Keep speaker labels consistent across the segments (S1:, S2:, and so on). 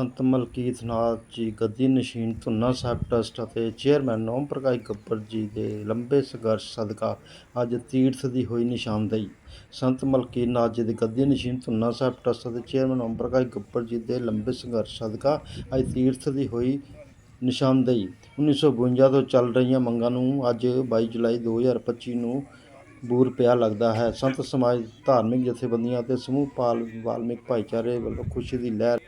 S1: ਸੰਤ ਮਲਕੀਤ ਨਾਥ ਜੀ ਗੱਦੀ ਨਸ਼ੀਨ ਧੁੰਨਾ ਸਾਹਿਬ ਟਰਸਟ ਅਤੇ ਚੇਅਰਮੈਨ ਓਮ ਪ੍ਰਕਾਸ਼ ਗੱਪਰ ਜੀ ਦੇ ਲੰਬੇ ਸੰਘਰਸ਼ ਸਦਕਾ ਅੱਜ ਤੀਰਥ ਦੀ ਹੋਈ ਨਿਸ਼ਾਨਦੇਹੀ। ਸੰਤ ਮਲਕੀਤ ਨਾਥ ਜੀ ਦੇ ਗੱਦੀ ਨਸ਼ੀਨ ਧੁੰਨਾ ਸਾਹਿਬ ਟਰਸਟ ਅਤੇ ਚੇਅਰਮੈਨ ਓਮ ਪ੍ਰਕਾਸ਼ ਗੱਪਰ ਜੀ ਦੇ ਲੰਬੇ ਸੰਘਰਸ਼ ਸਦਕਾ ਅੱਜ ਤੀਰਥ ਦੀ ਹੋਈ ਨਿਸ਼ਾਨਦੇਹੀ। 1952 ਤੋਂ ਚੱਲ ਰਹੀਆਂ ਮੰਗਾਂ ਨੂੰ ਅੱਜ 22 ਜੁਲਾਈ 2025 ਨੂੰ ਬੂਰ ਪਿਆ ਲੱਗਦਾ ਹੈ। ਸੰਤ ਸਮਾਜ, ਧਾਰਮਿਕ ਜਥੇਬੰਦੀਆਂ ਅਤੇ ਸਮੂਹ ਪਾਲ ਵਾਲਮਿਕ ਭਾਈਚਾਰੇ ਵੱਲੋਂ ਖੁਸ਼ੀ ਦੀ ਲਹਿਰ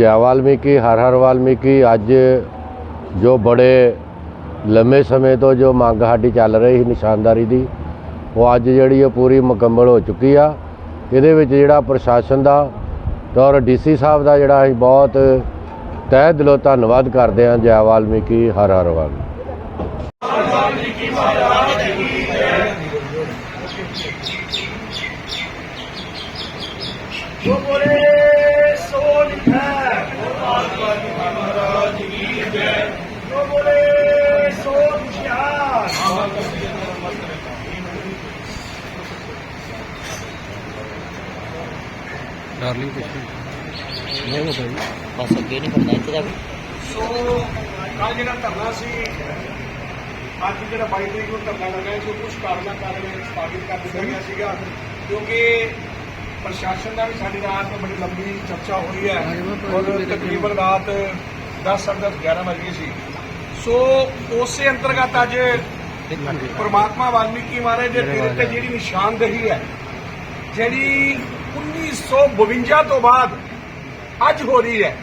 S2: ਹਾਂਜੀ ਜੈ ਵਾਲਮੀਕੀ ਹਰ ਹਰ ਵਾਲਮੀਕੀ ਅੱਜ ਜੋ ਬੜੇ ਲੰਮੇ ਸਮੇਂ ਤੋਂ ਜੋ ਮੰਗ ਸਾਡੀ ਚੱਲ ਰਹੀ ਸੀ ਨਿਸ਼ਾਨਦਾਰੀ ਦੀ ਉਹ ਅੱਜ ਜਿਹੜੀ ਉਹ ਪੂਰੀ ਮੁਕੰਮਲ ਹੋ ਚੁੱਕੀ ਆ ਇਹਦੇ ਵਿੱਚ ਜਿਹੜਾ ਪ੍ਰਸ਼ਾਸਨ ਦਾ ਤੇ ਔਰ ਡੀਸੀ ਸਾਹਿਬ ਦਾ ਜਿਹੜਾ ਅਸੀਂ ਬਹੁਤ ਤਹਿ ਦਿਲੋਂ ਧੰਨਵਾਦ ਕਰਦੇ ਹਾਂ ਜੈ ਵਾਲਮੀਕੀ ਹਰ ਹਰ ਵਾਲਮੀਕੀ
S3: ਨਹੀਂ ਹੋ ਗਈ ਬਸ ਅੱਗੇ ਨਹੀਂ ਕਰਨਾ ਇੱਥੇ ਦਾ ਵੀ
S4: ਸੋ ਕੱਲ ਜਿਹੜਾ ਧਰਨਾ ਸੀ ਅੱਜ ਜਿਹੜਾ 22 ਤਰੀਕ ਨੂੰ ਧਰਨਾ ਲੱਗਾ ਸੀ ਕੁਝ ਕਾਰਨਾਂ ਕਾਰਨ ਸਥਾਪਿਤ ਕਰ ਦਿੱਤਾ ਗਿਆ ਸੀਗਾ। ਕਿਉਂਕਿ ਪ੍ਰਸ਼ਾਸਨ ਦਾ ਵੀ ਸਾਡੀ ਰਾਤ ਨੂੰ ਬੜੀ ਲੰਬੀ ਚਰਚਾ ਹੋ ਰਹੀ ਹੈ। ਔਰ ਤਕਰੀਬਨ ਰਾਤ 10 10 11 ਵਜੇ ਸੀ। ਸੋ ਉਸੇ ਅੰਤਰਗਤ ਅੱਜ ਪ੍ਰਮਾਤਮਾ ਵਾਲਮੀਕੀ ਮਹਾਰਾਜ ਦੇ ਦਿਲ ਤੇ ਜਿਹੜੀ ਨਿਸ਼ਾਨਦੇਹੀ ਹੈ ਜਿਹੜੀ 1952 ਤੋਂ ਬਾਅਦ ਅੱਜ ਹੋ ਰਹੀ ਹੈ।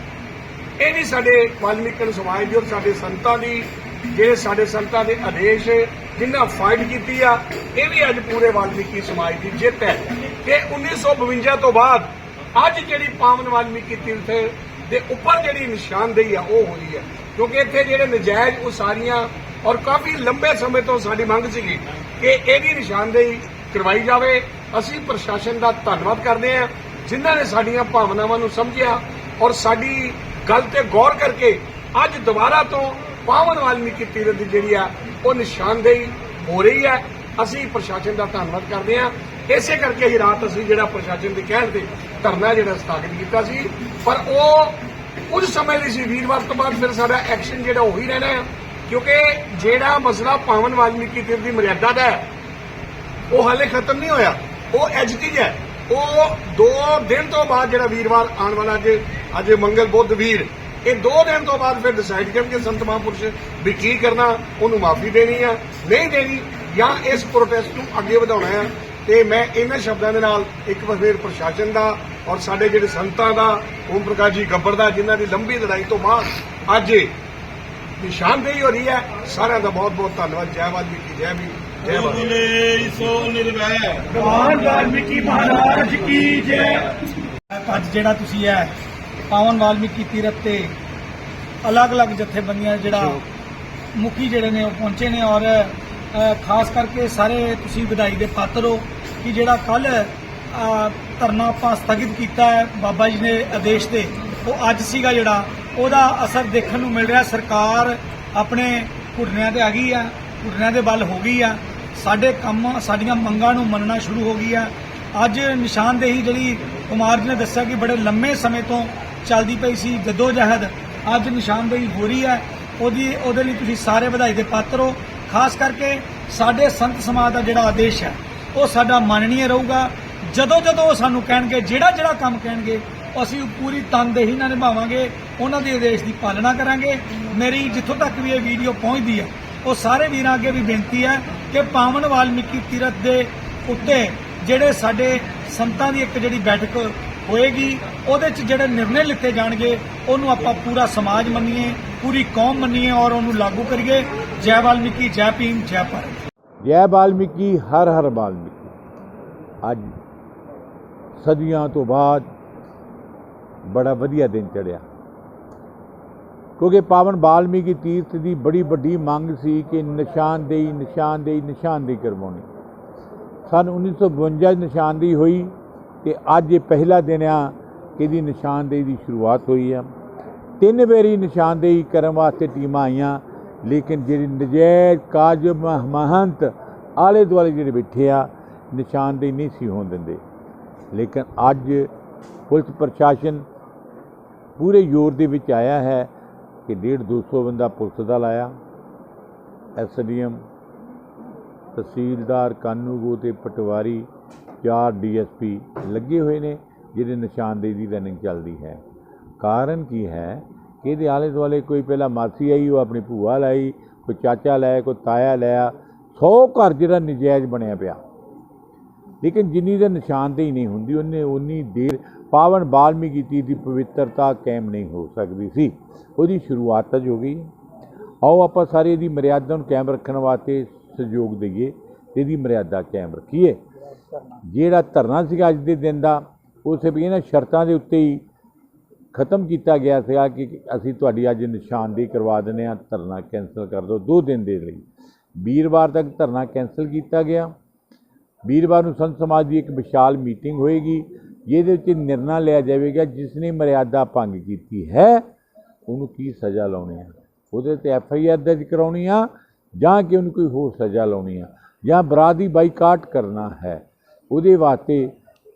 S4: ਇਹ ਵੀ ਸਾਡੇ ਵਾਲਮੀਕਨ ਸਮਾਜ ਦੀ ਔਰ ਸਾਡੇ ਸੰਤਾਂ ਦੀ, ਜਿਹੜੇ ਸਾਡੇ ਸੰਤਾਂ ਦੇ ਆਦੇਸ਼ ਜਿਨ੍ਹਾਂ ਫਾਈਟ ਕੀਤੀ ਆ, ਇਹ ਵੀ ਅੱਜ ਪੂਰੇ ਵਾਲਮੀਕੀ ਸਮਾਜ ਦੀ ਜਿੱਤ ਹੈ। ਕਿ 1952 ਤੋਂ ਬਾਅਦ ਅੱਜ ਜਿਹੜੀ ਪਾਵਨ ਵਾਲਮੀਕੀ ਤੀਰਥ ਦੇ ਉੱਪਰ ਜਿਹੜੀ ਨਿਸ਼ਾਨਦੇਹੀ ਆ, ਉਹ ਰਹੀ ਹੈ। ਕਿਉਂਕਿ ਇੱਥੇ ਜਿਹੜੇ ਨਜਾਇਜ਼ ਉਸਾਰੀਆਂ ਔਰ ਕਾਫੀ ਲੰਬੇ ਸਮੇਂ ਤੋਂ ਸਾਡੀ ਮੰਗ ਸੀਗੀ ਕਿ ਇਹਦੀ ਨਿਸ਼ਾਨਦੇਹੀ ਕਰਵਾਈ ਜਾਵੇ। ਅਸੀਂ ਪ੍ਰਸ਼ਾਸਨ ਦਾ ਧੰਨਵਾਦ ਕਰਦੇ ਹਾਂ, ਜਿਨ੍ਹਾਂ ਨੇ ਸਾਡੀਆਂ ਭਾਵਨਾਵਾਂ ਨੂੰ ਸਮਝਿਆ ਔਰ ਸਾਡੀ ਗੱਲ ਤੇ ਗੌਰ ਕਰਕੇ ਅੱਜ ਦੁਬਾਰਾ ਤੋਂ ਪਾਵਨ ਵਾਲਮੀਕੀ ਤੀਰਥ ਦੀ ਜਿਹੜੀ ਆ, ਉਹ ਨਿਸ਼ਾਨਦੇਹੀ ਹੋ ਰਹੀ ਹੈ। ਅਸੀਂ ਪ੍ਰਸ਼ਾਸਨ ਦਾ ਧੰਨਵਾਦ ਕਰਦੇ ਹਾਂ। ਇਸੇ ਕਰਕੇ ਹੀ ਰਾਤ ਅਸੀਂ ਜਿਹੜਾ ਪ੍ਰਸ਼ਾਸਨ ਦੇ ਕਹਿਣ ਤੇ ਧਰਨਾ ਜਿਹੜਾ ਸਥਾਪਿਤ ਕੀਤਾ ਸੀ। ਪਰ ਉਹ ਕੁਝ ਸਮੇਂ ਲਈ ਸੀ। ਵੀਰਵਾਰ ਤੋਂ ਬਾਅਦ ਫਿਰ ਸਾਡਾ ਐਕਸ਼ਨ ਜਿਹੜਾ ਉਹ ਹੀ ਰਹਿਣਾ ਹੈ। ਕਿਉਂਕਿ ਜਿਹੜਾ ਮਸਲਾ ਪਾਵਨ ਵਾਲਮੀਕੀ ਤੀਰਥ ਦੀ ਮਰਿਆਦਾ ਦਾ ਹੈ, ਉਹ ਹਾਲੇ ਖਤਮ ਨਹੀਂ ਹੋਇਆ। ਉਹ ਐਜਟੀਜ ਹੈ? ਉਹ ਦੋ ਦਿਨ ਤੋਂ ਬਾਅਦ ਜਿਹੜਾ ਵੀਰਵਾਰ ਆਉਣ ਵਾਲਾ ਅੱਜ ਅੱਜ ਮੰਗਲ ਬੁੱਧ ਵੀਰ, ਇਹ ਦੋ ਦਿਨ ਤੋਂ ਬਾਅਦ ਫਿਰ ਡਿਸਾਈਡ ਕਰਨਗੇ ਸੰਤ ਮਹਾਂਪੁਰਸ਼ ਵੀ ਕੀ ਕਰਨਾ, ਉਹਨੂੰ ਮਾਫੀ ਦੇਣੀ ਆ, ਨਹੀਂ ਦੇਣੀ, ਜਾਂ ਇਸ ਪ੍ਰੋਟੈਸਟ ਨੂੰ ਅੱਗੇ ਵਧਾਉਣਾ ਆ। ਤੇ ਮੈਂ ਇਹਨਾਂ ਸ਼ਬਦਾਂ ਦੇ ਨਾਲ ਇੱਕ ਵਾਰ ਫਿਰ ਪ੍ਰਸ਼ਾਸਨ ਦਾ ਔਰ ਸਾਡੇ ਜਿਹੜੇ ਸੰਤਾਂ ਦਾ, ਓਮ ਪ੍ਰਕਾਸ਼ ਜੀ ਗੱਬਰ ਦਾ, ਜਿਨ੍ਹਾਂ ਦੀ ਲੰਬੀ ਲੜਾਈ ਤੋਂ ਬਾਅਦ ਅੱਜ ਨਿਸ਼ਾਨਦੇਹੀ ਹੋ ਰਹੀ ਹੈ, ਸਾਰਿਆਂ ਦਾ ਬਹੁਤ ਬਹੁਤ ਧੰਨਵਾਦ, ਜੈ ਵਾਲਮੀਕੀ ਜੈ ਵੀ। ਜੈ ਵਾਲਮੀਕੀ
S5: ਭਗਵਾਨ ਵਾਲਮੀਕੀ ਮਹਾਰਾਜ ਕੀ ਜੈ। ਅੱਜ ਜਿਹੜਾ ਤੁਸੀਂ ਹੈ ਪਾਵਨ ਵਾਲਮੀਕੀ ਤੀਰਥ ਤੇ ਅਲੱਗ-ਅਲੱਗ ਜਥੇਬੰਦੀਆਂ ਜਿਹੜਾ ਮੁਖੀ ਜਿਹੜੇ ਨੇ ਉਹ ਪਹੁੰਚੇ ਨੇ ਔਰ ਖਾਸ ਕਰਕੇ ਸਾਰੇ ਤੁਸੀਂ ਵਧਾਈ ਦੇ ਪਾਤਰ ਹੋ ਕਿ ਜਿਹੜਾ ਕੱਲ ਧਰਨਾ ਆਪਾਂ ਸਥਗਿਤ ਕੀਤਾ ਹੈ ਬਾਬਾ ਜੀ ਨੇ ਆਦੇਸ਼ ਤੇ ਉਹ ਅੱਜ ਸੀਗਾ ਜਿਹੜਾ ਉਹਦਾ ਅਸਰ ਦੇਖਣ ਨੂੰ ਮਿਲ ਰਿਹਾ ਸਰਕਾਰ ਆਪਣੇ ਘੁਟਨਿਆਂ ਤੇ ਆ ਗਈ ਆ ਘੁਟਨਿਆਂ ਦੇ ਵੱਲ ਹੋ ਗਈ ਆ। ਸਾਡੇ ਕੰਮ, ਸਾਡੀਆਂ ਮੰਗਾਂ ਨੂੰ ਮੰਨਣਾ ਸ਼ੁਰੂ ਹੋ ਗਈ ਆ। ਅੱਜ ਨਿਸ਼ਾਨਦੇਹੀ ਜਿਹੜੀ ਕੁਮਾਰ ਜੀ ਨੇ ਦੱਸਿਆ ਕਿ ਬੜੇ ਲੰਮੇ ਸਮੇਂ ਤੋਂ ਚੱਲਦੀ ਪਈ ਸੀ ਜਦੋਜਹਿਦ, ਅੱਜ ਨਿਸ਼ਾਨਦੇਹੀ ਹੋ ਰਹੀ ਹੈ ਉਹਦੀ, ਉਹਦੇ ਲਈ ਤੁਸੀਂ ਸਾਰੇ ਵਧਾਈ ਦੇ ਪਾਤਰ ਹੋ। ਖਾਸ ਕਰਕੇ ਸਾਡੇ ਸੰਤ ਸਮਾਜ ਦਾ ਜਿਹੜਾ ਆਦੇਸ਼ ਹੈ ਉਹ ਸਾਡਾ ਮੰਨਣੀय ਰਹੂਗਾ। ਜਦੋਂ ਜਦੋਂ ਉਹ ਸਾਨੂੰ ਕਹਿਣਗੇ, ਜਿਹੜਾ ਜਿਹੜਾ ਕੰਮ ਕਹਿਣਗੇ, ਅਸੀਂ ਪੂਰੀ ਤਨਦੇਹੀ ਨਾਲ ਨਿਭਾਵਾਂਗੇ, ਉਹਨਾਂ ਦੇ ਆਦੇਸ਼ ਦੀ ਪਾਲਣਾ ਕਰਾਂਗੇ। ਮੇਰੀ ਜਿੱਥੋਂ ਤੱਕ ਵੀ ਇਹ ਵੀਡੀਓ ਪਹੁੰਚਦੀ ਹੈ ਉਹ ਸਾਰੇ ਵੀਰਾਂ ਅੱਗੇ ਵੀ ਬੇਨਤੀ ਹੈ ਕਿ ਪਾਵਨ ਵਾਲਮੀਕੀ ਤੀਰਥ ਦੇ ਉੱਤੇ ਜਿਹੜੇ ਸਾਡੇ ਸੰਤਾਂ ਦੀ ਇੱਕ ਜਿਹੜੀ ਬੈਠਕ ਹੋਏਗੀ, ਉਹਦੇ 'ਚ ਜਿਹੜੇ ਨਿਰਣੇ ਲਿੱਤੇ ਜਾਣਗੇ, ਉਹਨੂੰ ਆਪਾਂ ਪੂਰਾ ਸਮਾਜ ਮੰਨੀਏ, ਪੂਰੀ ਕੌਮ ਮੰਨੀਏ ਔਰ ਉਹਨੂੰ ਲਾਗੂ ਕਰੀਏ। ਜੈ ਵਾਲਮੀਕੀ, ਜੈ ਭੀਮ, ਜੈ ਭਾਰਤ।
S6: ਜੈ ਵਾਲਮੀਕੀ, ਹਰ ਹਰ ਵਾਲਮੀਕੀ। ਅੱਜ ਸਦੀਆਂ ਤੋਂ ਬਾਅਦ ਬੜਾ ਵਧੀਆ ਦਿਨ ਚੜਿਆ। ਕਿਉਂਕਿ ਪਾਵਨ ਬਾਲਮੀਕੀ ਤੀਰਥ ਦੀ ਬੜੀ ਵੱਡੀ ਮੰਗ ਸੀ ਕਿ ਨਿਸ਼ਾਨਦੇਹੀ ਨਿਸ਼ਾਨਦੇਹੀ ਨਿਸ਼ਾਨਦੇਹੀ ਕਰਵਾਉਣੀ। ਸਨ 1952 'ਚ ਨਿਸ਼ਾਨਦੇਹੀ ਹੋਈ ਤੇ ਅੱਜ ਇਹ ਪਹਿਲਾ ਦਿਨ ਆ ਕਿ ਇਹਦੀ ਨਿਸ਼ਾਨਦੇਹੀ ਦੀ ਸ਼ੁਰੂਆਤ ਹੋਈ ਆ। ਤਿੰਨ ਵਾਰੀ ਨਿਸ਼ਾਨਦੇਹੀ ਕਰਨ ਵਾਸਤੇ ਟੀਮਾਂ ਆਈਆਂ, ਲੇਕਿਨ ਜਿਹੜੀ ਨਜਾਇਜ਼ ਕਾਜ ਮਹ- ਮਹੰਤ ਆਲੇ ਦੁਆਲੇ ਜਿਹੜੇ ਬੈਠੇ ਆ, ਨਿਸ਼ਾਨਦੇਹੀ ਨਹੀਂ ਸੀ ਹੋਣ ਦਿੰਦੇ। ਲੇਕਿਨ ਅੱਜ ਪੁਲਿਸ ਪ੍ਰਸ਼ਾਸਨ ਪੂਰੇ ਜ਼ੋਰ ਦੇ ਵਿੱਚ ਆਇਆ ਹੈ ਕਿ 1.5 200 ਬੰਦਾ ਪੁਲਿਸ ਦਾ ਲਾਇਆ। ਐਸਡੀਐਮ, ਤਹਿਸੀਲਦਾਰ ਕਾਨੂੰਗੋ ਤੇ ਪਟਵਾਰੀ ਚਾਰ ਡੀਐਸਪੀ ਲੱਗੇ ਹੋਏ ਨੇ, ਜਿਹਦੇ ਨਿਸ਼ਾਨਦੇਹੀ ਦੀ ਰਨਿੰਗ ਚੱਲਦੀ ਹੈ। ਕਾਰਨ ਕੀ ਹੈ ਕਿ ਇਹਦੇ ਆਲੇ ਦੁਆਲੇ ਕੋਈ ਪਹਿਲਾਂ ਮਾਸੀ ਆਈ, ਉਹ ਆਪਣੀ ਭੂਆ ਲਾਈ, ਕੋਈ ਚਾਚਾ ਲਾਇਆ, ਕੋਈ ਤਾਇਆ ਲਾਇਆ 100 ਘਰ ਜਿਹੜਾ ਨਜਾਇਜ਼ ਬਣਿਆ ਪਿਆ। ਲੇਕਿਨ ਜਿੰਨੀ ਦੇ ਨਿਸ਼ਾਨਦੇਹੀ ਨਹੀਂ ਹੁੰਦੀ, ਉਹਨੇ ਉਨੀ ਦੇਰ ਪਾਵਨ ਬਾਲਮੀਕੀ ਤੀਰਥ ਦੀ ਪਵਿੱਤਰਤਾ ਕਾਇਮ ਨਹੀਂ ਹੋ ਸਕਦੀ ਸੀ। ਉਹਦੀ ਸ਼ੁਰੂਆਤ ਅੱਜ ਹੋ ਗਈ। ਆਓ ਆਪਾਂ ਸਾਰੇ ਇਹਦੀ ਮਰਿਆਦਾ ਨੂੰ ਕਾਇਮ ਰੱਖਣ ਵਾਸਤੇ ਸਹਿਯੋਗ ਦਈਏ ਤੇ ਇਹਦੀ ਮਰਿਆਦਾ ਕਾਇਮ ਰੱਖੀਏ। ਜਿਹੜਾ ਧਰਨਾ ਸੀਗਾ ਅੱਜ ਦੇ ਦਿਨ ਦਾ, ਉਹ ਸਿਰਫ ਇਹਨਾਂ ਸ਼ਰਤਾਂ ਦੇ ਉੱਤੇ ਹੀ ਖਤਮ ਕੀਤਾ ਗਿਆ ਸੀਗਾ ਕਿ ਅਸੀਂ ਤੁਹਾਡੀ ਅੱਜ ਨਿਸ਼ਾਨਦੇਹੀ ਕਰਵਾ ਦਿੰਦੇ ਹਾਂ, ਧਰਨਾ ਕੈਂਸਲ ਕਰ ਦਿਓ ਦੋ ਦਿਨ ਦੇ ਲਈ। ਵੀਰਵਾਰ ਤੱਕ ਧਰਨਾ ਕੈਂਸਲ ਕੀਤਾ ਗਿਆ। ਵੀਰਵਾਰ ਨੂੰ ਸੰਤ ਸਮਾਜ ਦੀ ਇੱਕ ਵਿਸ਼ਾਲ ਮੀਟਿੰਗ ਹੋਏਗੀ। ਜਿਹਦੇ ਵਿੱਚ ਨਿਰਣਾ ਲਿਆ ਜਾਵੇਗਾ ਜਿਸ ਨੇ ਮਰਿਆਦਾ ਭੰਗ ਕੀਤੀ ਹੈ, ਉਹਨੂੰ ਕੀ ਸਜ਼ਾ ਲਾਉਣੀ ਹੈ ਉਹਦੇ ਤੇ ਐਫ ਆਈ ਆਰ ਦਰਜ ਕਰਾਉਣੀ ਆ, ਜਾਂ ਕਿ ਉਹਨੂੰ ਕੋਈ ਹੋਰ ਸਜ਼ਾ ਲਾਉਣੀ ਆ? ਜਾਂ ਬਰਾਦੀ ਬਾਈਕਾਟ ਕਰਨਾ ਹੈ? ਉਹਦੇ ਵਾਸਤੇ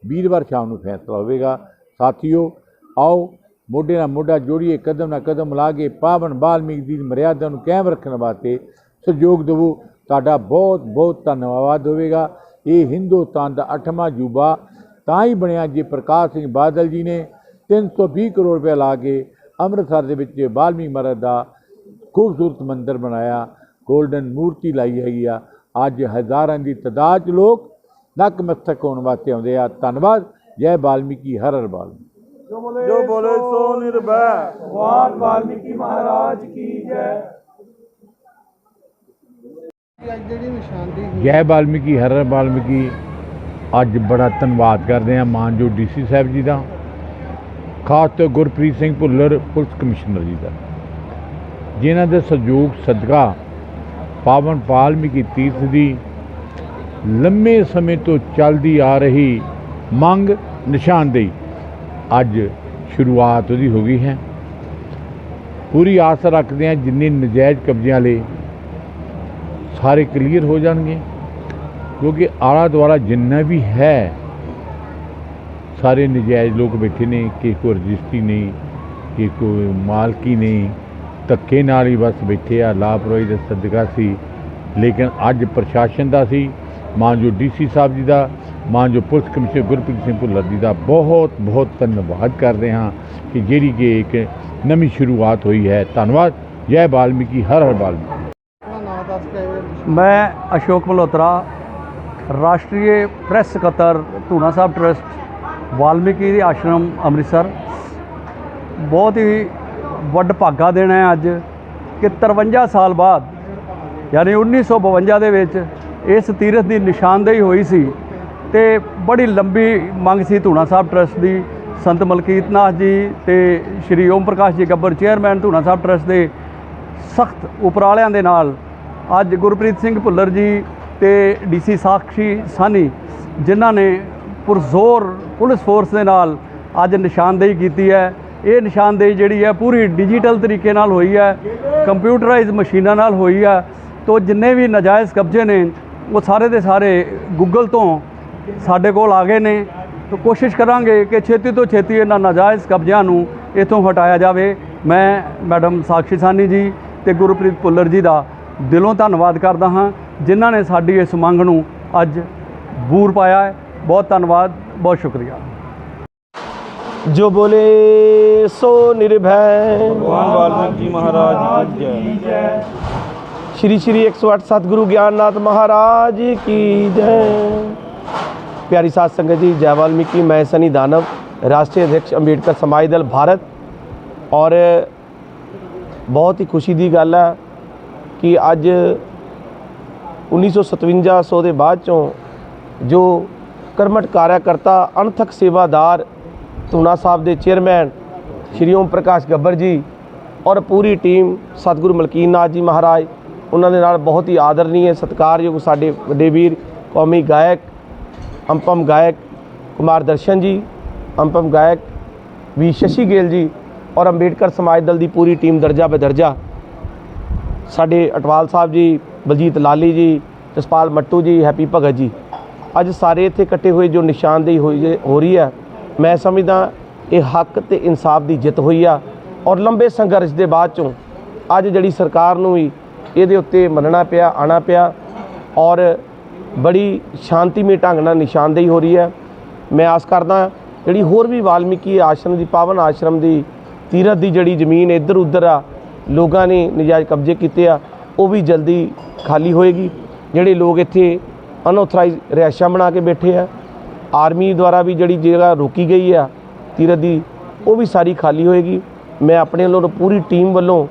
S6: ਵੀਰਵਾਰ ਸ਼ਾਮ ਨੂੰ ਫੈਸਲਾ ਹੋਵੇਗਾ। ਸਾਥੀਓ, ਆਓ, ਮੋਢੇ ਨਾਲ ਮੋਢਾ ਜੋੜੀਏ, ਕਦਮ ਨਾਲ ਕਦਮ ਲਾ ਕੇ ਪਾਵਨ ਬਾਲਮੀਕ ਦੀ ਮਰਿਆਦਾ ਨੂੰ ਕਾਇਮ ਰੱਖਣ ਵਾਸਤੇ ਸਹਿਯੋਗ ਦੇਵੋ। ਤੁਹਾਡਾ ਬਹੁਤ ਬਹੁਤ ਧੰਨਵਾਦ ਹੋਵੇਗਾ। ਇਹ ਹਿੰਦੁਸਤਾਨ ਦਾ 8ਵਾਂ ਜੂਬਾ ਤਾਂ ਹੀ ਬਣਿਆ ਜੇ ਪ੍ਰਕਾਸ਼ ਸਿੰਘ ਬਾਦਲ ਜੀ ਨੇ 320 ਕਰੋੜ ਰੁਪਏ ਲਾ ਕੇ ਅੰਮ੍ਰਿਤਸਰ ਦੇ ਵਿੱਚ ਵਾਲਮੀਕ ਮਹਾਰਾਜ ਦਾ ਖੂਬਸੂਰਤ ਮੰਦਿਰ ਬਣਾਇਆ 골ਡਨ ਮੂਰਤੀ ਲਾਈ ਹੈਗੀ ਆ। ਅੱਜ ਹਜ਼ਾਰਾਂ ਦੀ ਤਾਦਾਦ 'ਚ ਲੋਕ ਨਤਮਸਤਕ ਹੋਣ ਵਾਸਤੇ ਆਉਂਦੇ ਆ। ਧੰਨਵਾਦ ਜੈ ਵਾਲਮੀਕੀ ਹਰ ਹਰ ਵਾਲਮੀਕੀ
S5: ਭਗਵਾਨ ਵਾਲਮੀਕੀ ਮਹਾਰਾਜ ਕੀ ਜੈ।
S6: ਜੈ ਵਾਲਮੀਕੀ ਹਰ ਹਰ ਵਾਲਮੀਕੀ ਅੱਜ ਬੜਾ ਧੰਨਵਾਦ ਕਰਦੇ ਹਾਂ ਮਾਨਯੋਗ ਡੀਸੀ ਸਾਹਿਬ ਜੀ ਦਾ, ਖਾਸ ਤੌਰ ਗੁਰਪ੍ਰੀਤ ਸਿੰਘ ਭੁੱਲਰ ਪੁਲਿਸ ਕਮਿਸ਼ਨਰ ਜੀ ਦਾ। ਜਿਨ੍ਹਾਂ ਦੇ ਸਹਿਯੋਗ ਸਦਕਾ ਪਾਵਨ ਵਾਲਮੀਕੀ ਤੀਰਥ ਦੀ, ਲੰਮੇ ਸਮੇਂ ਤੋਂ ਚੱਲਦੀ ਆ ਰਹੀ ਮੰਗ ਨਿਸ਼ਾਨਦੇਹੀ ਅੱਜ ਸ਼ੁਰੂਆਤ ਉਹਦੀ ਹੋ ਗਈ ਹੈ। ਪੂਰੀ ਆਸ ਰੱਖਦੇ ਹਾਂ ਜਿੰਨੇ ਨਜਾਇਜ਼ ਕਬਜ਼ਿਆਂ ਲਈ ਸਾਰੇ ਕਲੀਅਰ ਹੋ ਜਾਣਗੇ। ਕਿਉਂਕਿ ਆਲਾ ਦੁਆਲਾ ਜਿੰਨਾ ਵੀ ਹੈ ਸਾਰੇ ਨਜਾਇਜ਼ ਲੋਕ ਬੈਠੇ ਨੇ ਕਿ ਕੋਈ ਰਜਿਸਟਰੀ ਨਹੀਂ ਕਿ ਕੋਈ ਮਾਲਕੀ ਨਹੀਂ ਧੱਕੇ ਨਾਲ ਹੀ ਬਸ ਬੈਠੇ ਆ ਲਾਪਰਵਾਹੀ ਦਾ ਸਦਕਾ ਸੀ। ਲੇਕਿਨ ਅੱਜ ਪ੍ਰਸ਼ਾਸਨ ਦਾ ਸੀ ਮਾਨਯੋਗ ਡੀਸੀ ਸਾਹਿਬ ਜੀ ਦਾ ਮਾਨਯੋਗ ਪੁਲਿਸ ਕਮਿਸ਼ਨਰ ਗੁਰਪ੍ਰੀਤ ਸਿੰਘ ਭੁੱਲਰ ਜੀ ਦਾ ਬਹੁਤ ਬਹੁਤ ਧੰਨਵਾਦ ਕਰਦੇ ਹਾਂ ਕਿ ਜਿਹੜੀ ਕਿ ਇੱਕ ਨਵੀਂ ਸ਼ੁਰੂਆਤ ਹੋਈ ਹੈ। ਧੰਨਵਾਦ। ਜੈ ਵਾਲਮੀਕੀ ਹਰ ਹਰ ਵਾਲਮੀਕੀ
S7: ਮੈਂ ਅਸ਼ੋਕ ਮਲਹੋਤਰਾ ਰਾਸ਼ਟਰੀ ਪ੍ਰੈਸ ਸਕੱਤਰ ਧੂਣਾ ਸਾਹਿਬ ਟਰਸਟ, ਵਾਲਮੀਕੀ ਦੇ ਆਸ਼ਰਮ ਅੰਮ੍ਰਿਤਸਰ। ਬਹੁਤ ਹੀ ਵੱਡ ਭਾਗਾ ਦੇਣਾ ਹੈ ਅੱਜ ਕਿ 53 ਸਾਲ ਬਾਅਦ, ਯਾਨੀ 1952 ਦੇ ਵਿੱਚ ਇਸ ਤੀਰਥ ਦੀ ਨਿਸ਼ਾਨਦੇਹੀ ਹੋਈ ਸੀ ਤੇ ਬੜੀ ਲੰਬੀ ਮੰਗ ਸੀ ਧੂਣਾ ਸਾਹਿਬ ਟਰਸਟ ਦੀ। ਸੰਤ ਮਲਕੀਤ ਨਾਥ ਜੀ ਤੇ ਸ਼੍ਰੀ ਓਮ ਪ੍ਰਕਾਸ਼ ਜੀ ਗੱਬਰ ਚੇਅਰਮੈਨ ਧੂਣਾ ਸਾਹਿਬ ਟਰਸਟ ਦੇ ਸਖਤ ਉਪਰਾਲਿਆਂ ਦੇ ਨਾਲ ਅੱਜ ਗੁਰਪ੍ਰੀਤ ਸਿੰਘ ਭੁੱਲਰ ਜੀ ਤੇ ਡੀਸੀ ਸਾਖੀ ਸਾਨੀ, ਜਿਨ੍ਹਾਂ ਨੇ ਪੁਰਜ਼ੋਰ ਪੁਲਿਸ ਫੋਰਸ ਦੇ ਨਾਲ ਅੱਜ ਨਿਸ਼ਾਨਦੇਹੀ ਕੀਤੀ ਹੈ। ਇਹ ਨਿਸ਼ਾਨਦੇਹੀ ਜਿਹੜੀ ਹੈ, ਪੂਰੀ ਡਿਜੀਟਲ ਤਰੀਕੇ ਨਾਲ ਹੋਈ ਹੈ ਕੰਪਿਊਟਰਾਈਜ਼ ਮਸ਼ੀਨਾਂ ਨਾਲ ਹੋਈ ਹੈ। ਤੋਂ ਜਿੰਨੇ ਵੀ ਨਜਾਇਜ਼ ਕਬਜ਼ੇ ਨੇ, ਉਹ ਸਾਰੇ ਦੇ ਸਾਰੇ ਗੂਗਲ ਤੋਂ ਸਾਡੇ ਕੋਲ ਆ ਗਏ ਨੇ। ਤਾਂ ਕੋਸ਼ਿਸ਼ ਕਰਾਂਗੇ ਕਿ ਛੇਤੀ ਤੋਂ ਛੇਤੀ ਇਹਨਾਂ ਨਾਜਾਇਜ਼ ਕਬਜ਼ਿਆਂ ਨੂੰ ਇਥੋਂ ਹਟਾਇਆ ਜਾਵੇ। ਮੈਂ ਮੈਡਮ ਸਾਕਸ਼ੀ ਸਾਨੀ ਜੀ ਤੇ ਗੁਰਪ੍ਰੀਤ ਭੁੱਲਰ ਜੀ ਦਾ ਦਿਲੋਂ ਧੰਨਵਾਦ ਕਰਦਾ ਹਾਂ। ਜਿਨ੍ਹਾਂ ਨੇ ਸਾਡੀ ਇਸ ਮੰਗ ਨੂੰ ਅੱਜ ਬੂਰ ਪਾਇਆ ਹੈ ਬਹੁਤ ਧੰਨਵਾਦ ਬਹੁਤ ਸ਼ੁਕਰੀਆ
S8: जो बोले सो निर्भय भगवान वाल्मीकि महाराज की जय श्री श्री 108 सतगुरु ज्ञाननाथ महाराज की जय प्यारी साथ संगत जी जय वाल्मीकि मैं सनी दानव राष्ट्रीय अध्यक्ष अंबेडकर समाज दल भारत ਔਰ ਬਹੁਤ ਹੀ ਖੁਸ਼ੀ ਦੀ ਗੱਲ ਹੈ ਕਿ ਅੱਜ 1957 ਸੌ ਦੇ ਬਾਅਦ ਚੋਂ ਜੋ ਕਰਮਟ ਕਾਰਿਆਕਰਤਾ ਅਣਥਕ ਸੇਵਾਦਾਰ ਧੂਣਾ ਸਾਹਿਬ ਦੇ ਚੇਅਰਮੈਨ ਸ਼੍ਰੀ ਓਮ ਪ੍ਰਕਾਸ਼ ਗੱਬਰ ਜੀ ਔਰ ਪੂਰੀ ਟੀਮ ਸਤਿਗੁਰੂ ਮਲਕੀਨ ਨਾਥ ਜੀ ਮਹਾਰਾਜ, ਉਹਨਾਂ ਦੇ ਨਾਲ ਬਹੁਤ ਹੀ ਆਦਰਨੀय ਸਤਿਕਾਰਯੋਗ ਸਾਡੇ ਵੱਡੇ ਵੀਰ ਕੌਮੀ ਗਾਇਕ, ਅੰਪਮ ਗਾਇਕ ਕੁਮਾਰ ਦਰਸ਼ਨ ਜੀ, ਅੰਪਮ ਗਾਇਕ ਵੀ ਸ਼ਸ਼ੀ ਗੇਲ ਜੀ ਔਰ ਅੰਬੇਡਕਰ ਸਮਾਜ ਦਲ ਦੀ ਪੂਰੀ ਟੀਮ ਦਰਜਾ ਬਦਰਜਾ ਸਾਡੇ ਅਟਵਾਲ ਸਾਹਿਬ ਜੀ ਬਲਜੀਤ ਲਾਲੀ ਜੀ, ਜਸਪਾਲ ਮੱਟੂ ਜੀ, ਹੈਪੀ ਭਗਤ ਜੀ। ਅੱਜ ਸਾਰੇ ਇੱਥੇ ਇਕੱਠੇ ਹੋਏ ਜੋ ਨਿਸ਼ਾਨਦੇਹੀ ਹੋਈ ਹੋ ਰਹੀ ਹੈ। ਮੈਂ ਸਮਝਦਾ ਇਹ ਹੱਕ ਤੇ ਇਨਸਾਫ ਦੀ ਜਿੱਤ ਹੋਈ ਆ ਔਰ ਲੰਬੇ ਸੰਘਰਸ਼ ਦੇ ਬਾਅਦ ਚੋਂ ਅੱਜ ਜਿਹੜੀ ਸਰਕਾਰ ਨੂੰ ਵੀ ਇਹਦੇ ਉੱਤੇ ਮੰਨਣਾ ਪਿਆ ਆਣਾ ਪਿਆ ਔਰ ਬੜੀ ਸ਼ਾਂਤੀਮਈ ਢੰਗ ਨਾਲ ਨਿਸ਼ਾਨਦੇਹੀ ਹੋ ਰਹੀ ਹੈ। ਮੈਂ ਆਸ ਕਰਦਾ ਜਿਹੜੀ ਹੋਰ ਵੀ ਵਾਲਮੀਕੀ ਆਸ਼ਰਮ ਦੀ, ਪਾਵਨ ਆਸ਼ਰਮ ਦੀ, ਤੀਰਥ ਦੀ ਜਿਹੜੀ ਜ਼ਮੀਨ ਇੱਧਰ ਉੱਧਰ ਆ, ਲੋਕਾਂ ਨੇ ਨਜਾਇਜ਼ ਕਬਜ਼ੇ ਕੀਤੇ ਆ ਉਹ ਵੀ ਜਲਦੀ ਖਾਲੀ ਹੋਏਗੀ। ਜਿਹੜੇ ਲੋਕ ਇੱਥੇ ਅਨਆਥੋਰਾਈਜ਼ ਰਿਹਾਇਸ਼ਾਂ ਬਣਾ ਕੇ ਬੈਠੇ ਆ, ਆਰਮੀ ਦੁਆਰਾ ਵੀ ਜਿਹੜੀ ਜਗ੍ਹਾ ਰੋਕੀ ਗਈ ਆ ਤੀਰਥ ਦੀ, ਉਹ ਵੀ ਸਾਰੀ ਖਾਲੀ ਹੋਏਗੀ। ਮੈਂ ਆਪਣੇ ਵੱਲੋਂ ਪੂਰੀ ਟੀਮ ਵੱਲੋਂ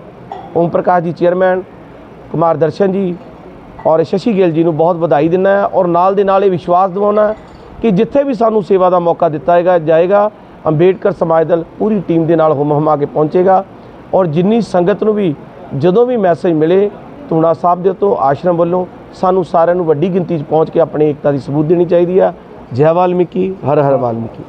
S8: ਓਮ ਪ੍ਰਕਾਸ਼ ਜੀ ਚੇਅਰਮੈਨ, ਕੁਮਾਰ ਦਰਸ਼ਨ ਜੀ ਔਰ ਸ਼ਸ਼ੀ ਗਿੱਲ ਜੀ ਨੂੰ ਬਹੁਤ ਵਧਾਈ ਦਿੰਦਾ ਹੈ ਔਰ ਨਾਲ ਦੇ ਨਾਲ ਇਹ ਵਿਸ਼ਵਾਸ ਦਿਵਾਉਣਾ ਕਿ ਜਿੱਥੇ ਵੀ ਸਾਨੂੰ ਸੇਵਾ ਦਾ ਮੌਕਾ ਦਿੱਤਾ ਹੈਗਾ ਜਾਏਗਾ, ਅੰਬੇਡਕਰ ਸਮਾਜ ਦਲ ਪੂਰੀ ਟੀਮ ਦੇ ਨਾਲ ਹੁਮ ਹੁਮਾ ਕੇ ਪਹੁੰਚੇਗਾ। ਔਰ ਜਿੰਨੀ ਸੰਗਤ ਨੂੰ ਵੀ ਜਦੋਂ ਵੀ ਮੈਸੇਜ ਮਿਲੇ ਧੂਣਾ ਸਾਹਿਬ ਦੇ ਤੋਂ ਆਸ਼ਰਮ ਵੱਲੋਂ ਸਾਨੂੰ ਸਾਰਿਆਂ ਨੂੰ ਵੱਡੀ ਗਿਣਤੀ 'ਚ ਪਹੁੰਚ ਕੇ ਆਪਣੀ ਏਕਤਾ ਦੀ ਸਬੂਤ ਦੇਣੀ ਚਾਹੀਦੀ ਆ। ਜੈ ਵਾਲਮੀਕੀ, ਹਰ ਹਰ ਵਾਲਮੀਕੀ।